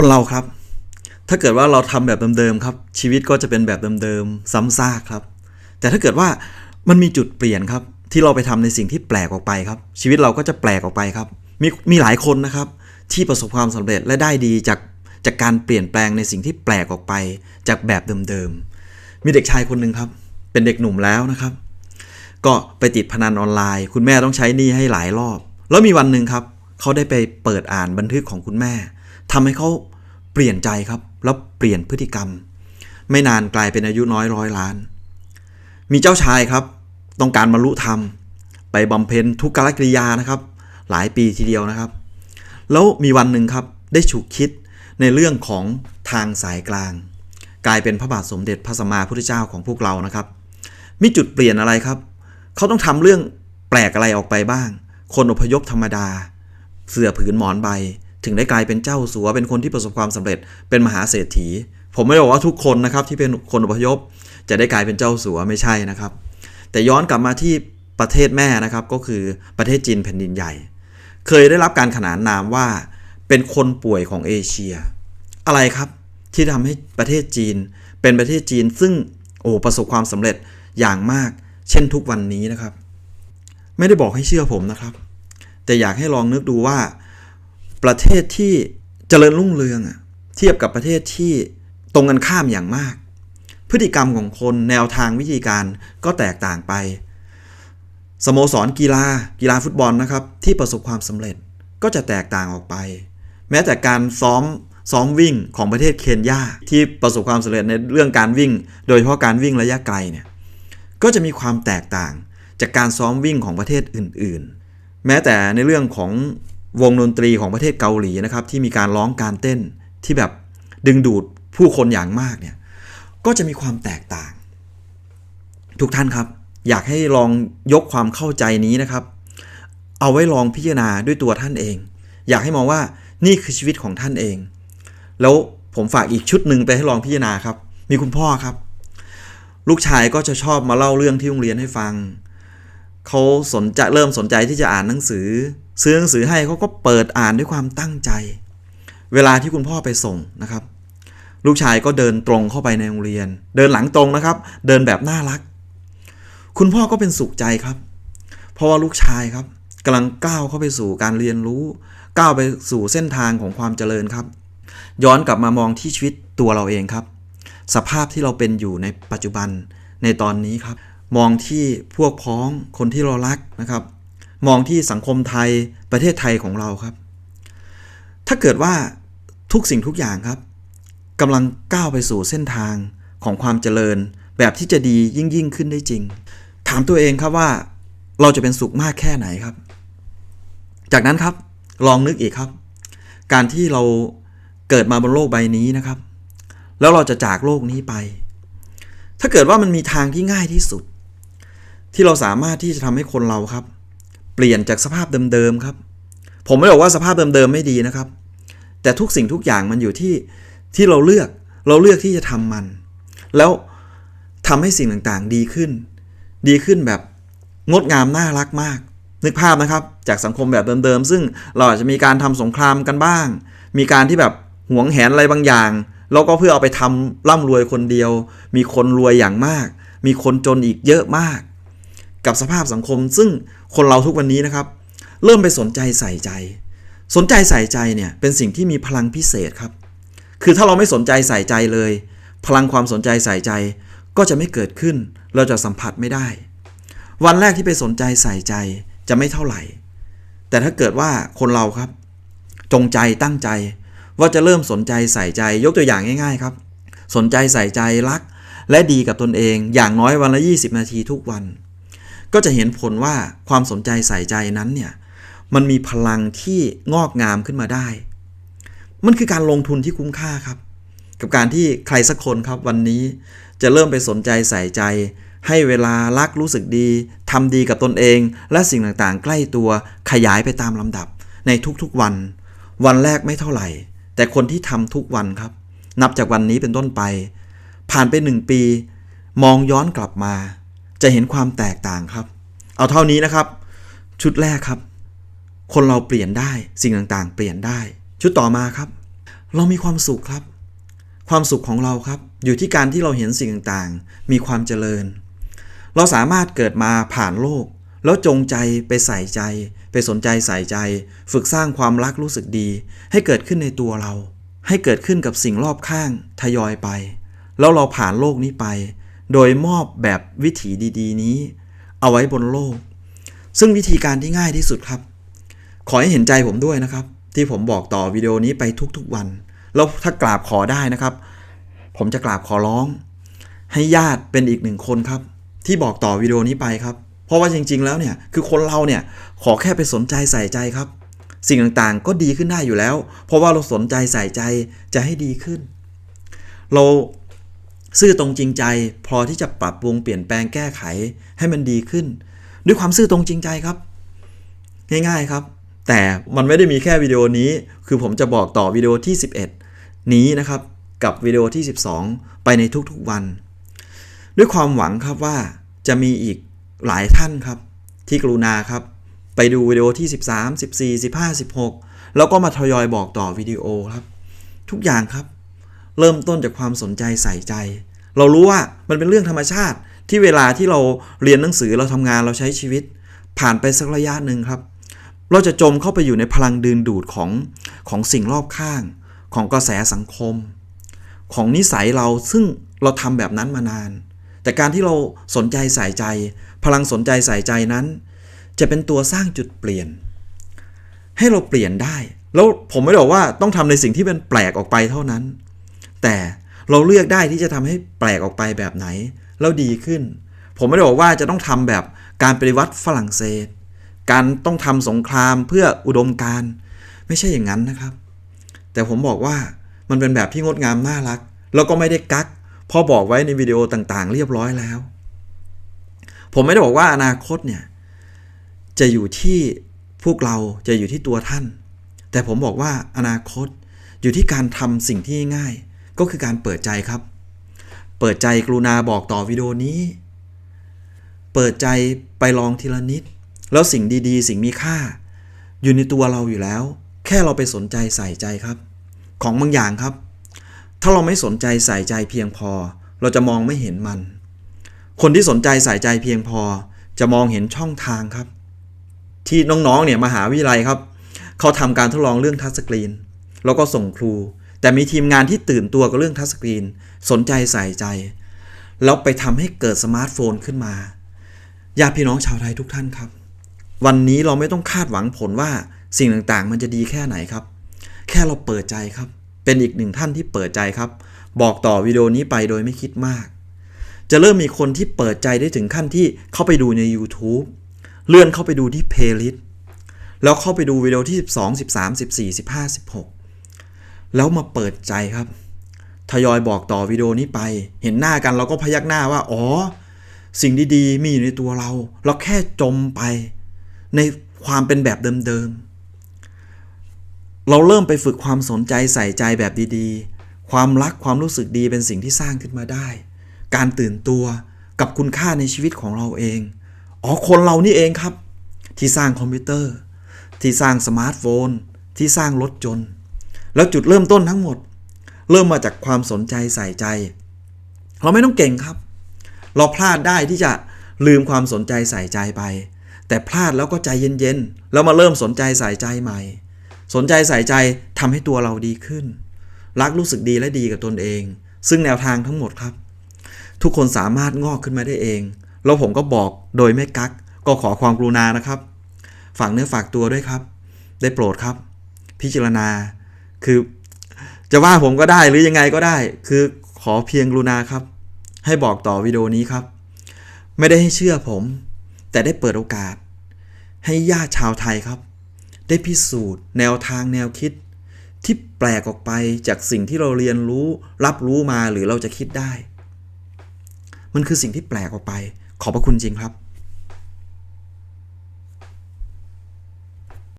คนเราครับ ถ้าเกิดว่าเราทำแบบเดิมๆครับ ชีวิตก็จะเป็นแบบเดิมๆซ้ำซากครับ แต่ถ้าเกิดว่ามันมีจุดเปลี่ยนครับ ที่เราไปทำในสิ่งที่แปลกออกไปครับ ชีวิตเราก็จะแปลกออกไปครับ มีมีหลายคนนะครับ ที่ประสบความสำเร็จและได้ดีจากจากการเปลี่ยนแปลงในสิ่งที่แปลกออกไปจากแบบเดิมๆมีเด็กชายคนหนึ่งครับ เป็นเด็กหนุ่มแล้วนะครับ ก็ไปติดพนันออนไลน์ คุณแม่ต้องใช้หนี้ให้หลายรอบ แล้วมีวันหนึ่งครับเขาได้ไปเปิดอ่านบันทึกของคุณแม่ ทำให้เขาเปลี่ยนใจครับ แล้วเปลี่ยนพฤติกรรม ไม่นานกลายเป็นอายุน้อยร้อยล้าน มีเจ้าชายครับ ต้องการบรรลุธรรม ไปบำเพ็ญทุกขกิริยานะครับ หลายปีทีเดียวนะครับ แล้วมีวันหนึ่งครับได้ฉุกคิดในเรื่องของทางสายกลาง กลายเป็นพระบาทสมเด็จพระสัมมาพุทธเจ้าของพวกเรานะครับ มีจุดเปลี่ยนอะไรครับ เขาต้องทำเรื่องแปลกอะไรออกไปบ้าง คนอพยพธรรมดา เสื้อผืนหมอนใบ ถึงได้กลายเป็นเจ้าสัวเป็นคนที่ประสบความสำเร็จเป็นมหาเศรษฐี ผมไม่ได้บอกว่าทุกคนนะครับที่เป็นคนอพยพ จะได้กลายเป็นเจ้าสัวไม่ใช่นะครับ แต่ย้อนกลับมาที่ประเทศแม่นะครับก็คือประเทศจีนแผ่นดินใหญ่ เคยได้รับการขนานนามว่าเป็นคนป่วยของเอเชีย อะไรครับที่ทำให้ประเทศจีน เป็นประเทศจีนซึ่งโอ้ประสบความสำเร็จอย่างมาก เช่นทุกวันนี้นะครับ ไม่ได้บอกให้เชื่อผมนะครับ แต่อยากให้ลองนึกดูว่า ประเทศที่เจริญรุ่งเรืองอะเทียบกับประเทศที่ตรงกันข้ามอย่างมาก พฤติกรรมของคนแนวทางวิธีการก็แตกต่างไป สโมสรกีฬากีฬาฟุตบอลนะครับ ที่ประสบความสำเร็จก็จะแตกต่างออกไป แม้แต่การซ้อมซ้อมวิ่งของประเทศเคนยาที่ประสบความสำเร็จในเรื่องการวิ่ง โดยเฉพาะการวิ่งระยะไกลเนี่ยก็จะมีความแตกต่างจากการซ้อมวิ่งของประเทศอื่น ๆ แม้แต่ในเรื่องของ วงดนตรีของประเทศเกาหลีนะครับที่มีการร้องการเต้นที่แบบดึงดูดผู้คนอย่างมากเนี่ยก็จะมีความแตกต่าง ทุกท่านครับ อยากให้ลองยกความเข้าใจนี้นะครับ เอาไว้ลองพิจารณาด้วยตัวท่านเอง อยากให้มองว่านี่คือชีวิตของท่านเอง แล้วผมฝากอีกชุดหนึ่งไปให้ลองพิจารณาครับ มีคุณพ่อครับ ลูกชายก็จะชอบมาเล่าเรื่องที่โรงเรียนให้ฟังเขาสนใจเริ่มสนใจที่จะอ่านหนังสือ ซื้อหนังสือให้เขาก็เปิดอ่านด้วยความตั้งใจ เวลาที่คุณพ่อไปส่งนะครับ ลูกชายก็เดินตรงเข้าไปในโรงเรียน เดินหลังตรงนะครับ เดินแบบน่ารัก คุณพ่อก็เป็นสุขใจครับ เพราะว่าลูกชายครับกำลังก้าวเข้าไปสู่การเรียนรู้ ก้าวไปสู่เส้นทางของความเจริญครับ ย้อนกลับมามองที่ชีวิตตัวเราเองครับ สภาพที่เราเป็นอยู่ในปัจจุบันในตอนนี้ครับ มองที่พวกพ้องคนที่เรารักนะครับ มองที่สังคมไทยประเทศไทยของเราครับ ถ้าเกิดว่าทุกสิ่งทุกอย่างครับกำลังก้าวไปสู่เส้นทางของความเจริญ แบบที่จะดียิ่งยิ่งขึ้นได้จริง ถามตัวเองครับว่าเราจะเป็นสุขมากแค่ไหนครับ จากนั้นครับลองนึกอีกครับ การที่เราเกิดมาบนโลกใบนี้นะครับ แล้วเราจะจากโลกนี้ไป ถ้าเกิดว่ามันมีทางที่ง่ายที่สุด ที่เราสามารถที่จะทำให้คนเราครับ เปลี่ยนจากสภาพเดิมๆครับ ผมไม่บอกว่าสภาพเดิมๆไม่ดีนะครับ แต่ทุกสิ่งทุกอย่างมันอยู่ที่ที่เราเลือกเราเลือกที่จะทำมัน แล้วทำให้สิ่งต่างๆดีขึ้น ดีขึ้นแบบงดงามน่ารักมาก นึกภาพนะครับ จากสังคมแบบเดิมๆซึ่งเราอาจจะมีการทำสงครามกันบ้าง มีการที่แบบหวงแหนอะไรบางอย่างแล้วก็เพื่อเอาไปทำร่ำรวยคนเดียว มีคนรวยอย่างมาก มีคนจนอีกเยอะมาก กับสภาพสังคม ซึ่งคนเราทุกวันนี้นะครับ เริ่มไปสนใจใส่ใจ สนใจใส่ใจเนี่ยเป็นสิ่งที่มีพลังพิเศษครับ คือถ้าเราไม่สนใจใส่ใจเลย พลังความสนใจใส่ใจก็จะไม่เกิดขึ้น เราจะสัมผัสไม่ได้ วันแรกที่ไปสนใจใส่ใจจะไม่เท่าไหร่ แต่ถ้าเกิดว่าคนเราครับ จงใจตั้งใจ ว่าจะเริ่มสนใจใส่ใจ ยกตัวอย่างง่าย ๆ ครับ สนใจใส่ใจรัก และดีกับตนเอง อย่างน้อยวันละ 20 นาทีทุกวัน ก็จะเห็นผลว่าความสนใจใส่ใจนั้นเนี่ยมันมีพลังที่งอกงามขึ้นมาได้ มันคือการลงทุนที่คุ้มค่าครับ กับการที่ใครสักคนครับวันนี้จะเริ่มไปสนใจใส่ใจ ให้เวลารักรู้สึกดีทำดีกับตนเอง และสิ่งต่างๆ ใกล้ตัวขยายไปตามลำดับ ในทุกๆวัน วันแรกไม่เท่าไหร่ แต่คนที่ทำทุกวันครับ นับจากวันนี้เป็นต้นไป ผ่านไปหนึ่งปี มองย้อนกลับมา จะเห็นความแตกต่างครับ เอาเท่านี้นะครับ ชุดแรกครับ คนเราเปลี่ยนได้สิ่งต่างๆ เปลี่ยนได้ ชุดต่อมาครับ เรามีความสุขครับ ความสุขของเราครับ อยู่ที่การที่เราเห็นสิ่งต่างๆ มีความเจริญ เราสามารถเกิดมาผ่านโลก แล้วจงใจไปใส่ใจ ไปสนใจใส่ใจ ฝึกสร้างความรักรู้สึกดี ให้เกิดขึ้นในตัวเรา ให้เกิดขึ้นกับสิ่งรอบข้างทยอยไป แล้วเราผ่านโลกนี้ไป โดยมอบแบบวิถีดี ๆ นี้ เอาไว้บนโลก ซึ่งวิธีการที่ง่ายที่สุดครับ ขอให้เห็นใจผมด้วยนะครับ ที่ผมบอกต่อวิดีโอนี้ไปทุกๆวัน แล้วถ้ากราบขอได้นะครับ ผมจะกราบขอร้อง ให้ญาติเป็นอีกหนึ่งคนครับ ที่บอกต่อวิดีโอนี้ไปครับ เพราะว่าจริง ๆ แล้วเนี่ยคือคนเราเนี่ยขอแค่ไปสนใจใส่ใจครับ สิ่งต่างๆก็ดีขึ้นได้อยู่แล้ว เพราะว่าเราสนใจใส่ใจจะให้ดีขึ้น เรา ซื่อตรงจริงใจ พอที่จะปรับปรุงเปลี่ยนแปลงแก้ไขให้มันดีขึ้น ด้วยความซื่อตรงจริงใจครับ ง่ายๆครับ แต่มันไม่ได้มีแค่วิดีโอนี้ คือผมจะบอกต่อวิดีโอที่ 11 นี้นะครับกับวิดีโอที่ 12 ไปในทุกๆวัน ด้วยความหวังครับว่าจะมีอีกหลายท่านครับ ที่กรุณาครับ ไปดูวิดีโอที่ 13 14 15 16 แล้วก็มาทยอยบอกต่อวิดีโอครับ ทุกอย่างครับ เริ่มต้นจากความสนใจใส่ใจ เรารู้ว่ามันเป็นเรื่องธรรมชาติที่เวลาที่เราเรียนหนังสือเราทำงานเราใช้ชีวิต ผ่านไปสักระยะหนึ่งครับ เราจะจมเข้าไปอยู่ในพลังดึงดูดของของสิ่งรอบข้าง ของกระแสสังคม ของนิสัยเราซึ่งเราทำแบบนั้นมานาน แต่การที่เราสนใจใส่ใจ พลังสนใจใส่ใจนั้น จะเป็นตัวสร้างจุดเปลี่ยน ให้เราเปลี่ยนได้ แล้วผมไม่ได้บอกว่าต้องทำในสิ่งที่เป็นแปลกออกไปเท่านั้น แต่เราเลือกได้ที่จะทำให้แปลกออกไปแบบไหน แล้วดีขึ้น ผมไม่ได้บอกว่าจะต้องทำแบบการปฏิวัติฝรั่งเศส การต้องทำสงครามเพื่ออุดมการไม่ใช่อย่างนั้นนะครับ แต่ผมบอกว่ามันเป็นแบบที่งดงามน่ารัก แล้วก็ไม่ได้กักพอบอกไว้ในวิดีโอต่างๆ เรียบร้อยแล้ว ผมไม่ได้บอกว่าอนาคตเนี่ยจะอยู่ที่พวกเราจะอยู่ที่ตัวท่าน แต่ผมบอกว่าอนาคตอยู่ที่การทำสิ่งที่ง่าย ก็คือการเปิดใจครับ เปิดใจกรุณาบอกต่อวิดีโอนี้ เปิดใจไปลองทีละนิด แล้วสิ่งดีๆ สิ่งมีค่า อยู่ในตัวเราอยู่แล้ว แค่เราไปสนใจใส่ใจครับ ของบางอย่างครับ ถ้าเราไม่สนใจใส่ใจเพียงพอ เราจะมองไม่เห็นมัน คนที่สนใจใส่ใจเพียงพอ จะมองเห็นช่องทางครับ ที่น้องๆเนี่ยมหาวิทยาลัยครับเขาทำการทดลองเรื่องทัชสกรีน แล้วก็ส่งครู แต่มีทีมงานที่ตื่นตัวกับเรื่องทัชสกรีน สนใจใส่ใจ แล้วไปทำให้เกิดสมาร์ทโฟนขึ้นมาญาติพี่น้องชาวไทยทุกท่านครับ วันนี้เราไม่ต้องคาดหวังผลว่าสิ่งต่างๆ มันจะดีแค่ไหนครับ แค่เราเปิดใจครับ เป็นอีกหนึ่งท่านที่เปิดใจครับ บอกต่อวิดีโอนี้ไปโดยไม่คิดมาก จะเริ่มมีคนที่เปิดใจได้ถึงขั้นที่เข้าไปดูใน YouTube เลื่อนเข้าไปดูที่เพลย์ลิสต์แล้วเข้าไปดูวิดีโอที่ 12 13 14 15 16 แล้วมาเปิดใจครับ ทยอยบอกต่อวิดีโอนี้ไป เห็นหน้ากันเราก็พยักหน้าว่า อ๋อ สิ่งดีๆ มีอยู่ในตัวเรา เราแค่จมไป ในความเป็นแบบเดิมๆ เราเริ่มไปฝึกความสนใจใส่ใจแบบดีๆ ความรักความรู้สึกดีเป็นสิ่งที่สร้างขึ้นมาได้ การตื่นตัวกับคุณค่าในชีวิตของเราเอง อ๋อ คนเรานี่เองครับ ที่สร้างคอมพิวเตอร์ ที่สร้างสมาร์ทโฟน ที่สร้างรถจนต์ แล้วจุดเริ่มต้นทั้งหมด เริ่มมาจากความสนใจใส่ใจ เราไม่ต้องเก่งครับ เราพลาดได้ที่จะลืมความสนใจใส่ใจไป แต่พลาดแล้วก็ใจเย็นๆแล้วมาเริ่มสนใจใส่ใจใหม่ สนใจใส่ใจทำให้ตัวเราดีขึ้น รักรู้สึกดีและดีกับตนเอง ซึ่งแนวทางทั้งหมดครับ ทุกคนสามารถงอกขึ้นมาได้เอง แล้วผมก็บอกโดยไม่กัก ก็ขอความกรุณานะครับ ฝากเนื้อฝากตัวด้วยครับ ได้โปรดครับ พิจารณา คือจะว่าผมก็ได้หรือยังไงก็ได้ คือขอเพียงกรุณาครับ ให้บอกต่อวิดีโอนี้ครับ ไม่ได้ให้เชื่อผม แต่ได้เปิดโอกาส ให้ญาติชาวไทยครับ ได้พิสูจน์ แนวทางแนวคิด ที่แปลกออกไปจากสิ่งที่เราเรียนรู้ รับรู้มาหรือเราจะคิดได้ มันคือสิ่งที่แปลกออกไป ขอบพระคุณจริงครับ